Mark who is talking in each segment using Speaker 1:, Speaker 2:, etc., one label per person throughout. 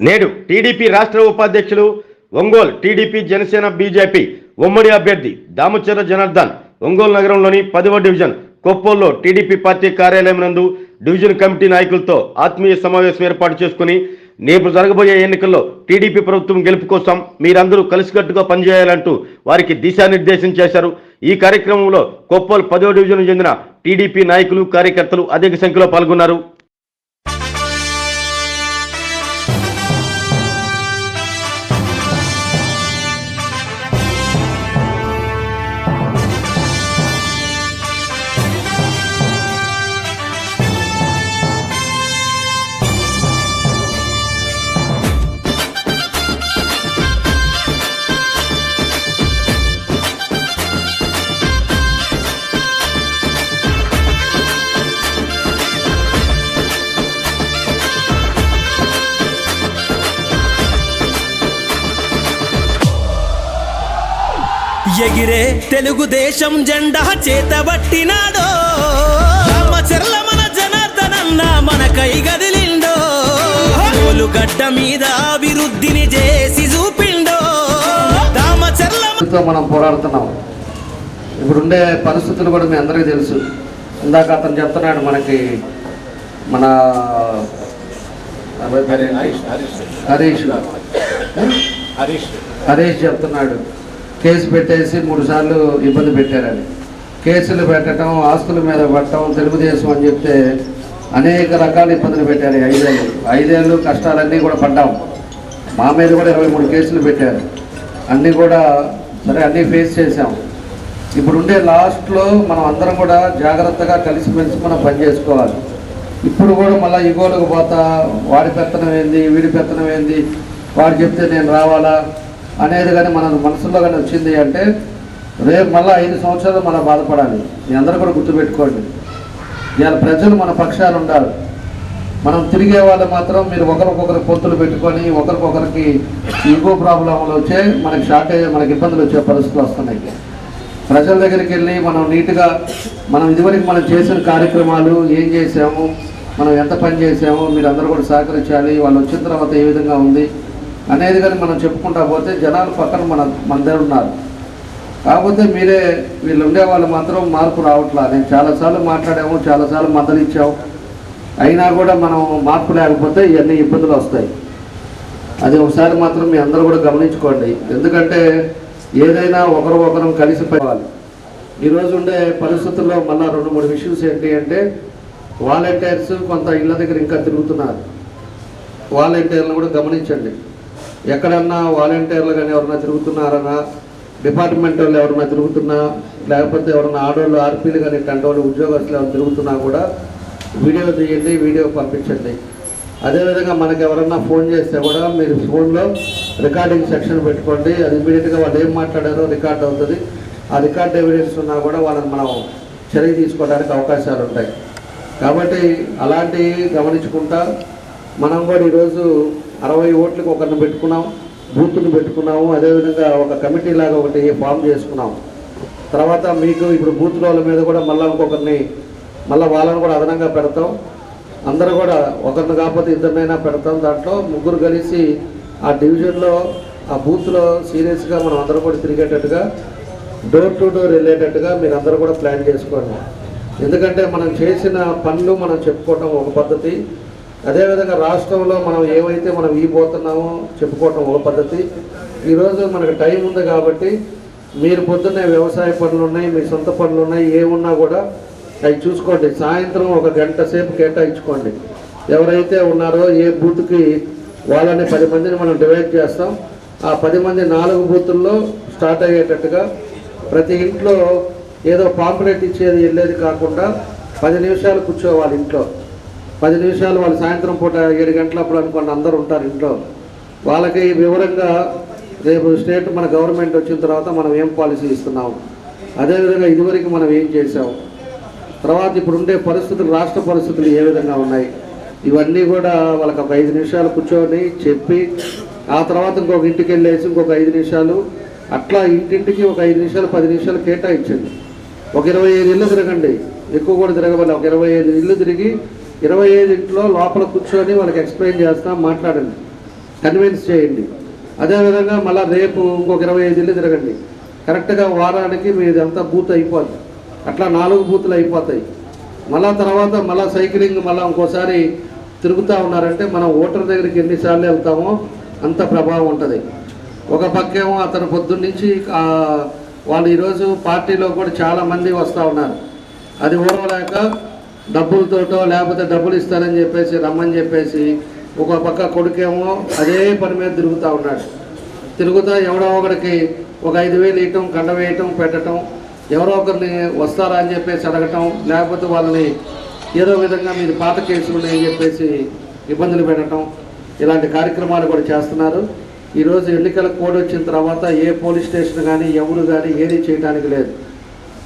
Speaker 1: నేడు టీడీపీ రాష్ట్ర ఉపాధ్యక్షులు ఒంగోలు టీడీపీ జనసేన బీజేపీ ఉమ్మడి అభ్యర్థి దామచర్ల జనార్దన్ ఒంగోలు నగరంలోని పదవ డివిజన్ కొప్పోల్లో టీడీపీ పార్టీ కార్యాలయం నందు డివిజన్ కమిటీ నాయకులతో ఆత్మీయ సమావేశం ఏర్పాటు చేసుకుని రేపు జరగబోయే ఎన్నికల్లో టీడీపీ ప్రభుత్వం గెలుపు కోసం మీరందరూ కలిసికట్టుగా పనిచేయాలంటూ వారికి దిశానిర్దేశం చేశారు. ఈ కార్యక్రమంలో కొప్పోలు పదవ డివిజన్ చెందిన టీడీపీ నాయకులు కార్యకర్తలు అధిక సంఖ్యలో పాల్గొన్నారు.
Speaker 2: ఎగిరే తెలుగుదేశం జెండా చేతబట్టినాడో. రామచర్ల మన జనార్దనన్న మన కై గదిలిండో. గడ్డ మీద అభివృద్ధిని చేసి చూపిండో. రామచర్ల
Speaker 3: తో మనం పోరాడుతున్నాం. ఇప్పుడుండే పరిస్థితులు కూడా మీ అందరికీ తెలుసు. ఇందాక అతను చెప్తున్నాడు మనకి మన? హరీష్.
Speaker 4: హరీష్.
Speaker 3: హరీష్ చెప్తున్నాడు. కేసు పెట్టేసి మూడు సార్లు ఇబ్బంది పెట్టారని. కేసులు పెట్టడం ఆస్తుల మీద పట్టడం తెలుగుదేశం అని చెప్తే అనేక రకాల ఇబ్బందులు పెట్టారు ఐదేళ్ళు. ఐదేళ్ళు కష్టాలన్నీ కూడా పడ్డాం. మా మీద కూడా ఇరవై మూడు కేసులు పెట్టారు. అన్నీ కూడా సరే అన్నీ ఫేస్ చేసాం ఇప్పుడు ఉండే లాస్ట్లో మనం అందరం కూడా జాగ్రత్తగా కలిసిమెలిసి మనం పని చేసుకోవాలి. ఇప్పుడు కూడా మళ్ళీ ఇగోలకు పోతా వాడి పెత్తనం ఏంది వీడి పెత్తనం ఏంది వాడు చెప్తే నేను రావాలా? అనేది కానీ మన మనసులో కానీ వచ్చింది అంటే రేపు మళ్ళీ ఐదు సంవత్సరాలు మనం బాధపడాలి. మీ అందరూ కూడా గుర్తుపెట్టుకోండి. ఇవాళ ప్రజలు మన పక్షాలు ఉండాలి. మనం తిరిగే వాళ్ళు మాత్రం మీరు ఒకరికొకరు పొత్తులు పెట్టుకొని ఒకరికొకరికి ఈగో ప్రాబ్లంలు వచ్చే మనకి షార్టేజ్ మనకి ఇబ్బందులు వచ్చే పరిస్థితులు వస్తున్నాయి. ప్రజల దగ్గరికి వెళ్ళి మనం నీట్గా మనం ఇదివరకు మనం చేసిన కార్యక్రమాలు ఏం చేసాము మనం ఎంత పని చేసాము మీరు అందరూ కూడా సహకరించాలి. వాళ్ళు వచ్చిన తర్వాత ఏ విధంగా ఉంది అనేది కానీ మనం చెప్పుకుంటా పోతే జనాలు పక్కన మన మన దగ్గర ఉన్నారు. కాకపోతే మీరే వీళ్ళు ఉండే వాళ్ళు మాత్రం మార్పు రావట్లా. నేను చాలాసార్లు మాట్లాడాము చాలాసార్లు మద్దతు ఇచ్చాము. అయినా కూడా మనం మార్పు లేకపోతే ఇవన్నీ ఇబ్బందులు వస్తాయి. అది ఒకసారి మాత్రం మీ అందరూ కూడా గమనించుకోండి. ఎందుకంటే ఏదైనా ఒకరు ఒకరం కలిసి పోవాలి. ఈరోజు ఉండే పరిస్థితుల్లో మళ్ళీ రెండు మూడు ఇష్యూస్ ఏంటి అంటే వాలంటీర్స్ కొంత ఇళ్ళ దగ్గర ఇంకా తిరుగుతున్నారు. వాలంటీర్లను కూడా గమనించండి. ఎక్కడన్నా వాలంటీర్లు కానీ ఎవరన్నా తిరుగుతున్నారన్నా డిపార్ట్మెంట్ వాళ్ళు ఎవరన్నా తిరుగుతున్నా? లేకపోతే ఎవరన్నా ఆడవాళ్ళు ఆర్పీలు కానీ ఇట్లాంటి వాళ్ళు ఉద్యోగస్తులు ఎవరు తిరుగుతున్నా కూడా వీడియో తీయండి వీడియో పంపించండి. అదేవిధంగా మనకు ఎవరన్నా ఫోన్ చేస్తే కూడా మీరు ఫోన్లో రికార్డింగ్ సెక్షన్ పెట్టుకోండి. అది ఇమీడియట్గా వాళ్ళు ఏం మాట్లాడారో రికార్డ్ అవుతుంది. ఆ రికార్డ్ ఎవిడెన్స్ ఉన్నా కూడా వాళ్ళని మనం చర్య తీసుకోవడానికి అవకాశాలు ఉంటాయి. కాబట్టి అలాంటివి గమనించుకుంటా. మనం కూడా ఈరోజు అరవై ఓట్లకు ఒకరిని పెట్టుకున్నాం బూత్ను పెట్టుకున్నాము అదేవిధంగా ఒక కమిటీ లాగా ఒకటి ఫామ్ చేసుకున్నాం తర్వాత మీకు ఇప్పుడు బూత్ వాళ్ళ మీద కూడా మళ్ళీ ఇంకొకరిని మళ్ళీ వాళ్ళని కూడా అదనంగా పెడతాం. అందరూ కూడా ఒకరిని కాకపోతే ఇద్దరినైనా పెడతాం. దాంట్లో ముగ్గురు కలిసి ఆ డివిజన్లో ఆ బూత్లో సీరియస్గా మనం అందరం కూడా తిరిగేటట్టుగా డోర్ టు డోర్ వెళ్ళేటట్టుగా మీరు అందరూ కూడా ప్లాన్ చేసుకోండి. ఎందుకంటే మనం చేసిన పనులు మనం చెప్పుకోవటం ఒక పద్ధతి. అదేవిధంగా రాష్ట్రంలో మనం ఏవైతే మనం ఇవ్వబోతున్నామో చెప్పుకోవటం ఒక పద్ధతి. ఈరోజు మనకు టైం ఉంది కాబట్టి మీరు పొద్దున్నే వ్యవసాయ పనులు ఉన్నాయి మీ సొంత పనులు ఉన్నాయి ఏమున్నా కూడా అవి చూసుకోండి. సాయంత్రం ఒక గంట సేపు కేటాయించుకోండి. ఎవరైతే ఉన్నారో ఏ బూత్కి వాళ్ళని పది మందిని మనం డివైడ్ చేస్తాం. ఆ పది మంది నాలుగు బూతుల్లో స్టార్ట్ అయ్యేటట్టుగా ప్రతి ఇంట్లో ఏదో పాంప్లెట్ ఇచ్చేది వెళ్ళేది కాకుండా పది నిమిషాలు కూర్చోవాలి ఇంట్లో. పది నిమిషాలు వాళ్ళు సాయంత్రం పూట ఏడు గంటలప్పుడు అనుకోండి అందరూ ఉంటారు ఇంట్లో. వాళ్ళకి వివరంగా రేపు స్టేట్ మన గవర్నమెంట్ వచ్చిన తర్వాత మనం ఏం పాలసీ ఇస్తున్నాం. అదేవిధంగా ఇదివరకు మనం ఏం చేసాం తర్వాత ఇప్పుడు ఉండే పరిస్థితులు రాష్ట్ర పరిస్థితులు ఏ విధంగా ఉన్నాయి? ఇవన్నీ కూడా వాళ్ళకి ఒక ఐదు నిమిషాలు కూర్చొని చెప్పి ఆ తర్వాత ఇంకొక ఇంటికి వెళ్ళేసి ఇంకొక ఐదు నిమిషాలు అట్లా ఇంటింటికి ఒక ఐదు నిమిషాలు పది నిమిషాలు కేటాయించండి. ఒక ఇరవై ఐదు ఇళ్ళు తిరగండి. ఎక్కువ కూడా తిరగబడి ఒక ఇరవై ఐదు ఇల్లు తిరిగి ఇరవై ఐదింట్లో లోపల కూర్చొని వాళ్ళకి ఎక్స్ప్లెయిన్ చేస్తాం మాట్లాడండి. కన్విన్స్ చేయండి. అదేవిధంగా మళ్ళీ రేపు ఇంకొక ఇరవై ఐదు ఇల్లు తిరగండి. కరెక్ట్గా వారానికి మీదంతా బూత్ అయిపోద్ది. అట్లా నాలుగు బూతులు అయిపోతాయి. మళ్ళా తర్వాత మళ్ళీ సైక్లింగ్ మళ్ళీ ఇంకోసారి తిరుగుతూ ఉన్నారంటే మనం ఓటర్ దగ్గరికి ఎన్నిసార్లు వెళ్తామో అంత ప్రభావం ఉంటుంది. ఒక పక్కేమో అతను పొద్దున్నుంచి ఆ, వాళ్ళు ఈరోజు పార్టీలో కూడా చాలా మంది వస్తూ ఉన్నారు. అది ఓడవలేక డబ్బులతోటో లేకపోతే డబ్బులు ఇస్తారని చెప్పేసి రమ్మని చెప్పేసి ఒక పక్క కొడుకేమో అదే పని మీద తిరుగుతూ ఉన్నాడు. తిరుగుతా ఎవడో ఒకడికి ఒక ఐదు వేలు ఇవ్వటం కండ వేయటం పెట్టడం ఎవరో ఒకరిని వస్తారా అని చెప్పేసి అడగటం లేకపోతే వాళ్ళని ఏదో విధంగా మీరు పాత కేసులు అని చెప్పేసి ఇబ్బందులు పెట్టడం ఇలాంటి కార్యక్రమాలు కూడా చేస్తున్నారు. ఈరోజు ఎన్నికల కోడ్ వచ్చిన తర్వాత ఏ పోలీస్ స్టేషన్ కానీ ఎవరు కానీ ఏది చేయడానికి లేదు.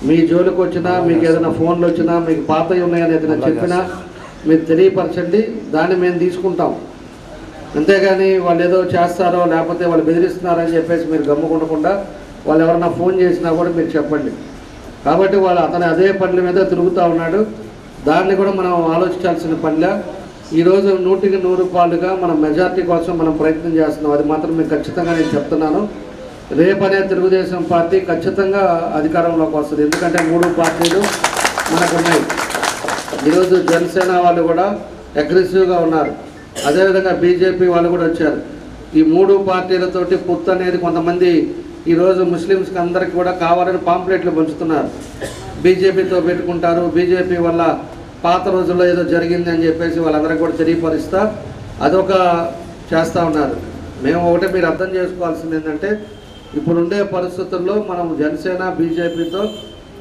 Speaker 3: మీ జోలికి వచ్చినా మీకు ఏదైనా ఫోన్లు వచ్చినా మీకు పాతవి ఉన్నాయని ఏదైనా చెప్పినా మీరు తెలియపరచండి దాన్ని మేము తీసుకుంటాం. అంతేగాని వాళ్ళు ఏదో చేస్తారో లేకపోతే వాళ్ళు బెదిరిస్తున్నారని చెప్పేసి మీరు గమ్ముకుండకుండా వాళ్ళు ఎవరన్నా ఫోన్ చేసినా కూడా మీరు చెప్పండి. కాబట్టి వాళ్ళు అతను అదే పనుల మీద తిరుగుతూ ఉన్నాడు. దాన్ని కూడా మనం ఆలోచించాల్సిన పనిలే ఈరోజు నూటికి నూరు పాలుగా మనం మెజార్టీ కోసం మనం ప్రయత్నం చేస్తున్నాం. అది మాత్రం మీకు ఖచ్చితంగా నేను చెప్తున్నాను. రేపనే తెలుగుదేశం పార్టీ ఖచ్చితంగా అధికారంలోకి వస్తుంది. ఎందుకంటే మూడు పార్టీలు మనకున్నాయి. ఈరోజు జనసేన వాళ్ళు కూడా అగ్రెసివ్గా ఉన్నారు. అదేవిధంగా బీజేపీ వాళ్ళు కూడా వచ్చారు. ఈ మూడు పార్టీలతోటి పొత్తు అనేది కొంతమంది ఈరోజు ముస్లిమ్స్కి అందరికి కూడా కావాలని పాంప్లెట్లు పంచుతున్నారు. బీజేపీతో పెట్టుకుంటారు. బీజేపీ వల్ల పాత రోజుల్లో ఏదో జరిగింది అని చెప్పేసి వాళ్ళందరికీ కూడా తెలియపరుస్తా అదొక చేస్తూ ఉన్నారు. మేము ఒకటే మీరు అర్థం చేసుకోవాల్సింది ఏంటంటే ఇప్పుడుండే పరిస్థితుల్లో మనం జనసేన బీజేపీతో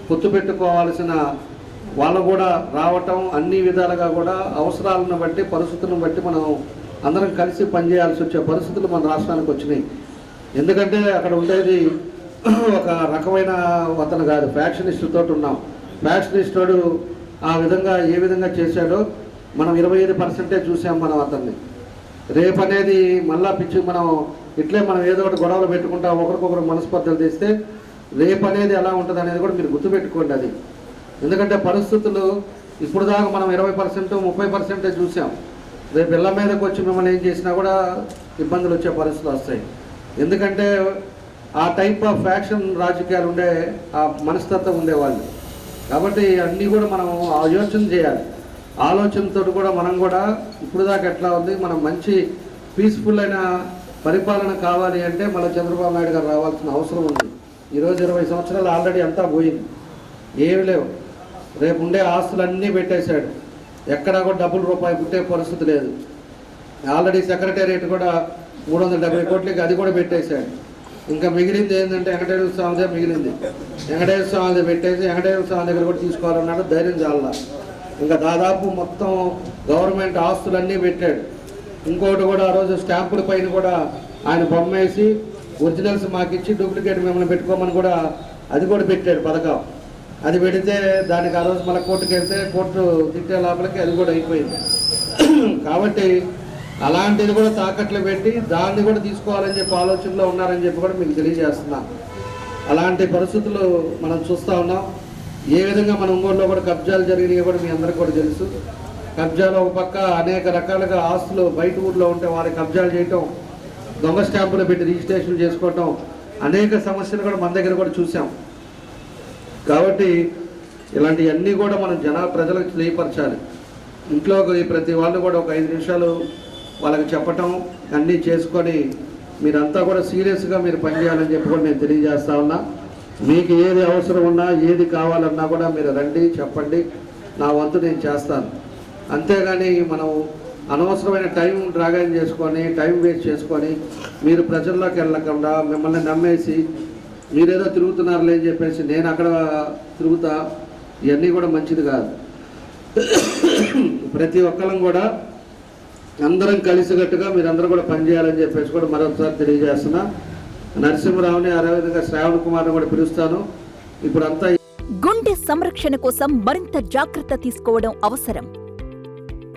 Speaker 3: పొత్తు పెట్టుకోవాల్సిన వాళ్ళు కూడా రావటం అన్ని విధాలుగా కూడా అవసరాలను బట్టి పరిస్థితులను బట్టి మనం అందరం కలిసి పనిచేయాల్సి వచ్చే పరిస్థితులు మన రాష్ట్రానికి వచ్చినాయి. ఎందుకంటే అక్కడ ఉండేది ఒక రకమైన అతను కాదు ఫ్యాక్షనిస్ట్ తోటి ఉన్నాం. ఫ్యాక్షనిస్టుడు ఆ విధంగా ఏ విధంగా చేశాడో మనం ఇరవై ఐదు పర్సెంటే చూసాం మనం అతన్ని. రేపు అనేది మళ్ళా పిచ్చి మనం ఇట్లే మనం ఏదో ఒకటి గొడవలు పెట్టుకుంటా ఒకరికొకరు మనస్పర్ధలు తెస్తే రేపు అనేది ఎలా ఉంటుంది అనేది కూడా మీరు గుర్తుపెట్టుకోండి అది. ఎందుకంటే పరిస్థితులు ఇప్పుడు దాకా మనం ఇరవై పర్సెంట్ ముప్పై పర్సెంటే చూసాం. రేపు ఇళ్ళ మీదకి వచ్చి మిమ్మల్ని ఏం చేసినా కూడా ఇబ్బందులు వచ్చే పరిస్థితులు వస్తాయి. ఎందుకంటే ఆ టైప్ ఆఫ్ ఫ్యాక్షన్ రాజకీయాలు ఉండే ఆ మనస్తత్వం ఉండేవాళ్ళు. కాబట్టి అన్నీ కూడా మనం ఆలోచన చేయాలి. ఆలోచనతో కూడా మనం కూడా ఇప్పుడు దాకా ఎట్లా ఉంది మనం మంచి పీస్ఫుల్ అయిన పరిపాలన కావాలి అంటే మన చంద్రబాబు నాయుడు గారు రావాల్సిన అవసరం ఉంది. ఈరోజు ఇరవై సంవత్సరాలు ఆల్రెడీ అంతా పోయింది. ఏమి లేవు. రేపు ఉండే ఆస్తులన్నీ పెట్టేశాడు. ఎక్కడా కూడా డబ్బులు రూపాయి పుట్టే పరిస్థితి లేదు. ఆల్రెడీ సెక్రటేరియట్ కూడా మూడు వందల డెబ్బై కోట్లకి అది కూడా పెట్టేశాడు. ఇంకా మిగిలింది ఏంటంటే వెంకటేశ్వర స్వామిదే మిగిలింది. వెంకటేశ్వర స్వామిదే పెట్టేసి వెంకటేశ్వర స్వామి దగ్గర కూడా తీసుకోవాలన్నాడు ధైర్యం చాలా ఇంకా దాదాపు మొత్తం గవర్నమెంట్ ఆస్తులన్నీ పెట్టాడు. ఇంకోటి కూడా ఆ రోజు స్టాంపుల పైన కూడా ఆయన బొమ్మ వేసి ఒరిజినల్స్ మాకు ఇచ్చి డూప్లికేట్ మిమ్మల్ని పెట్టుకోమని కూడా అది కూడా పెట్టాడు పథకం. అది పెడితే దానికి ఆ రోజు మళ్ళీ కోర్టుకి వెళ్తే కోర్టు తిట్టే లోపలికి అది కూడా అయిపోయింది. కాబట్టి అలాంటిది కూడా తాకట్లు పెట్టి దాన్ని కూడా తీసుకోవాలని చెప్పి ఆలోచనలో ఉన్నారని చెప్పి కూడా మీకు తెలియజేస్తున్నా. అలాంటి పరిస్థితులు మనం చూస్తూ ఉన్నాం. ఏ విధంగా మన ఒంగోలులో కూడా కబ్జాలు జరిగినాయి కూడా మీ అందరికీ కూడా తెలుసు. కబ్జాలు ఒక పక్క అనేక రకాలుగా ఆస్తులు బయట ఊర్లో ఉంటే వారి కబ్జాలు చేయటం దొంగ స్టాంపులు పెట్టి రిజిస్ట్రేషన్ చేసుకోవటం అనేక సమస్యలు కూడా మన దగ్గర కూడా చూసాం. కాబట్టి ఇలాంటివన్నీ కూడా మనం జనా ప్రజలకు తెలియపరచాలి. ఇంట్లో ప్రతి వాళ్ళు కూడా ఒక ఐదు నిమిషాలు వాళ్ళకి చెప్పటం అన్నీ చేసుకొని మీరంతా కూడా సీరియస్గా మీరు పనిచేయాలని చెప్పి కూడా నేను తెలియజేస్తా ఉన్నా. మీకు ఏది అవసరం ఉన్నా ఏది కావాలన్నా కూడా మీరు రండి చెప్పండి. నా వంతు నేను చేస్తాను. అంతేగాని మనం అనవసరమైన టైం డ్రాగన్ చేసుకొని టైం వేస్ట్ చేసుకొని మీరు ప్రజల్లోకి వెళ్ళకుండా మిమ్మల్ని నమ్మేసి మీరేదో తిరుగుతున్నారులే అని చెప్పేసి నేను అక్కడ తిరుగుతా ఇవన్నీ కూడా మంచిది కాదు. ప్రతి ఒక్కరం కూడా అందరం కలిసికట్టుగా మీరందరూ కూడా పనిచేయాలని చెప్పేసి కూడా మరొకసారి తెలియజేస్తున్నా. నరసింహరావుని అదేవిధంగా శ్రావణ్ కుమార్ని కూడా పిలుస్తాను. ఇప్పుడు అంతా
Speaker 5: గుండె సంరక్షణ కోసం మరింత జాగ్రత్త తీసుకోవడం అవసరం.